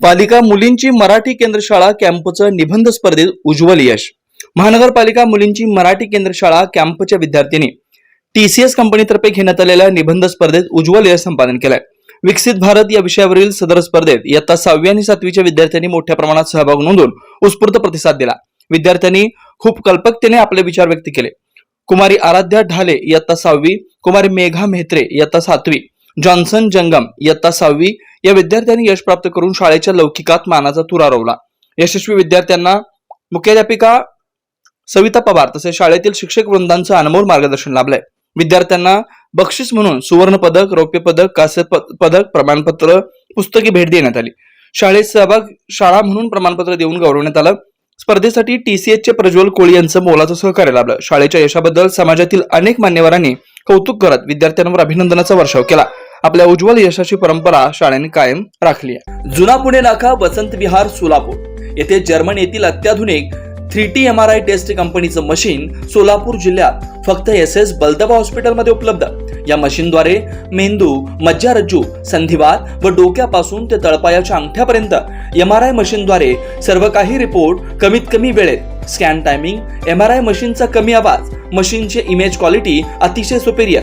पालिका मुलींची मराठी केंद्रशाळा कॅम्पचं निबंध स्पर्धेत उज्ज्वल यश. महानगरपालिका मुलींची मराठी केंद्रशाळा कॅम्पच्या विद्यार्थ्यांनी टीसीएस कंपनीतर्फे घेण्यात आलेल्या निबंध स्पर्धेत उज्ज्वल यश संपादन केलंय. विकसित भारत या विषयावरील सदर स्पर्धेत इयत्ता सहावी आणि सातवीच्या विद्यार्थ्यांनी मोठ्या प्रमाणात सहभाग नोंदवून उत्स्फूर्त प्रतिसाद दिला. विद्यार्थ्यांनी खूप कल्पकतेने आपले विचार व्यक्त केले. कुमारी आराध्या ढाले इयत्ता सहावी कुमारी मेघा मेहत्रे इयत्ता सातवी जॉन्सन जंगम इयत्ता सहावी या विद्यार्थ्यांनी यश प्राप्त करून शाळेच्या लौकिकात मानाचा तुरा रोवला यशस्वी विद्यार्थ्यांना मुख्याध्यापिका सविता पवार तसेच शाळेतील शिक्षक वृंदांचं अनमोल मार्गदर्शन लाभलंय. विद्यार्थ्यांना बक्षीस म्हणून सुवर्ण पदक रौप्य पदक कास्य पदक प्रमाणपत्र पुस्तकी भेट देण्यात आली. शाळेत सहभाग शाळा म्हणून प्रमाणपत्र देऊन गौरवण्यात आलं. स्पर्धेसाठी टीसीएचचे प्रज्वल कोळी यांचं मोलाचं सहकार्य लाभलं. शाळेच्या यशाबद्दल समाजातील अनेक मान्यवरांनी कौतुक करत विद्यार्थ्यांवर अभिनंदनाचा वर्षाव केला. आपल्या उज्ज्वल यशाची परंपरा शाळेने कायम राखली आहे. जुना पुणे नाका वसंत विहार सोलापूर. येथे जर्मन येथील अत्याधुनिक three T M R I test कंपनीचं मशीन सोलापूर जिल्ह्यात फक्त एस एस बलदबा हॉस्पिटलमध्ये उपलब्ध. या मशीनद्वारे मेंदू मज्जारज्जू संधिवात व डोक्यापासून ते तळपायाच्या अंगठ्यापर्यंत एम आर आय मशीनद्वारे सर्व काही रिपोर्ट कमीत कमी वेळेत. Scan timing M R I मशीनचा कमी आवाज मशीनचे इमेज क्वालिटी अतिशय सुपेरियर